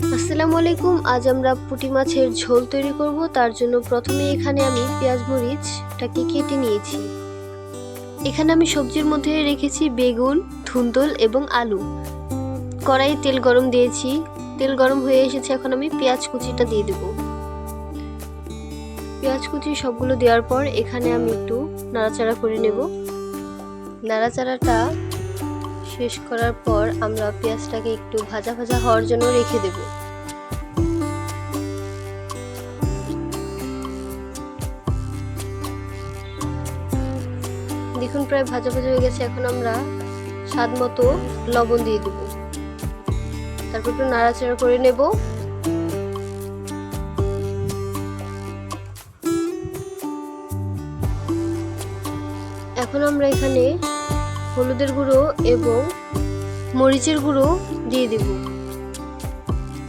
আসসালামু আলাইকুম, আজ আমরা পুঁটি মাছের ঝোল তৈরি করব। তার জন্য প্রথমে এখানে আমি পেঁয়াজ মরিচটাকে কেটে নিয়েছি। এখানে আমি সবজির মধ্যে রেখেছি বেগুন, ধুন্দল এবং আলু। কড়াই তেল গরম দিয়েছি। তেল গরম হয়ে এসেছে, এখন আমি পেঁয়াজ কুচিটা দিয়ে দেব। পেঁয়াজ কুচি সবগুলো দেওয়ার পর এখানে আমি একটু নাড়াচাড়া করে নেব। নাড়াচাড়াটা শেষ করার পর আমরা পেঁয়াজটাকে একটু ভাজা ভাজা হওয়ার জন্য রেখে দেব। দেখুন, প্রায় ভাজা ভাজা হয়ে গেছে। এখন আমরা স্বাদ মতো লবণ দিয়ে দেব। তারপর একটু নাড়াচাড়া করে নেব। এখন আমরা এখানে হলুদের গুঁড়ো এবং মরিচের গুঁড়ো দিয়ে দেব।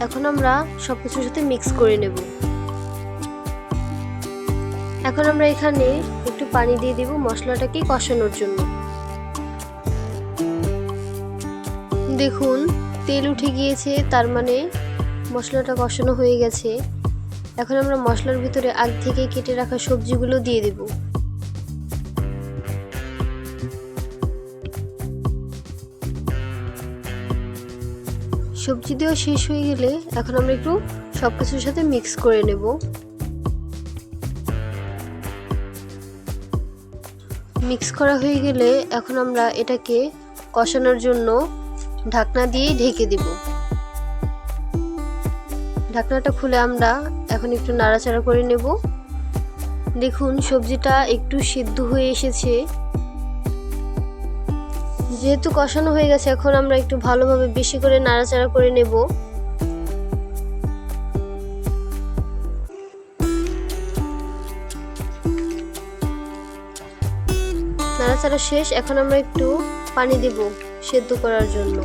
এখন আমরা সব কিছুর সাথে মিক্স করে নেব। এখন আমরা এখানে একটু পানি দিয়ে দিব মশলাটাকে কষানোর জন্য। দেখুন, তেল উঠে গিয়েছে, তার মানে মশলাটা কষানো হয়ে গেছে। এখন আমরা মশলার ভিতরে আগ থেকে কেটে রাখা সবজিগুলো দিয়ে দেবো। সবজি দেওয়া শেষ হয়ে গেলে এখন আমরা একটু সব কিছুর সাথে মিক্স করে নেব। মিক্স করা হয়ে গেলে এখন আমরা এটাকে কষানোর জন্য ঢাকনা দিয়ে ঢেকে দেব। ঢাকনাটা খুলে আমরা এখন একটু নাড়াচাড়া করে নেব। দেখুন সবজিটা একটু সিদ্ধ হয়ে এসেছে। যেহেতু কষানো হয়ে গেছে, এখন আমরা একটু ভালোভাবে বেশি করে নাড়াচাড়া করে নেব। নাড়াচাড়া শেষ, এখন আমরা একটু পানি দেব সেদ্ধ করার জন্য।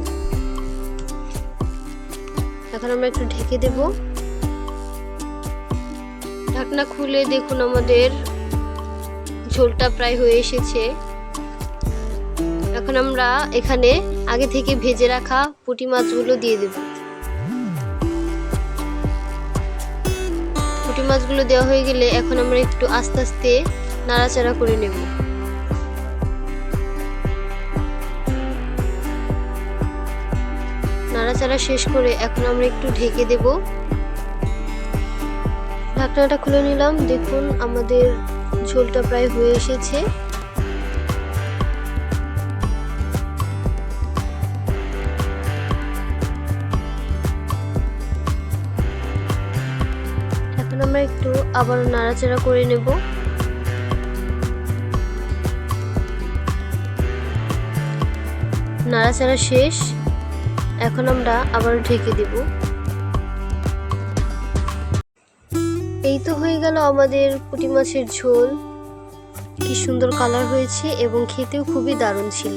এখন আমরা একটু ঢেকে দেব। ঢাকনা খুলে দেখুন আমাদের ঝোলটা প্রায় হয়ে এসেছে। এখন আমরা এখানে আগে থেকে ভেজে রাখা পুঁটি মাছগুলো দিয়ে দেব। পুঁটি মাছগুলো দেওয়া হয়ে গেলে এখন আমরা একটু আস্তে আস্তে নাড়াচাড়া করে নেব। নাড়াচাড়া শেষ করে এখন আমরা একটু ঢেকে দেব। ঢাকনাটা খুলে নিলাম। দেখুন, আমাদের ঝোলটা প্রায় হয়ে এসেছে। এখন আমরা একটু আবার নাড়াচাড়া করে নেব। নাড়াচাড়া শেষ। এখন আমরা আবার ঢেকে দেব। এই তো হয়ে গেল আমাদের পুঁটি মাছের ঝোল। কি সুন্দর কালার হয়েছে এবং খেতেও খুবই দারুণ ছিল।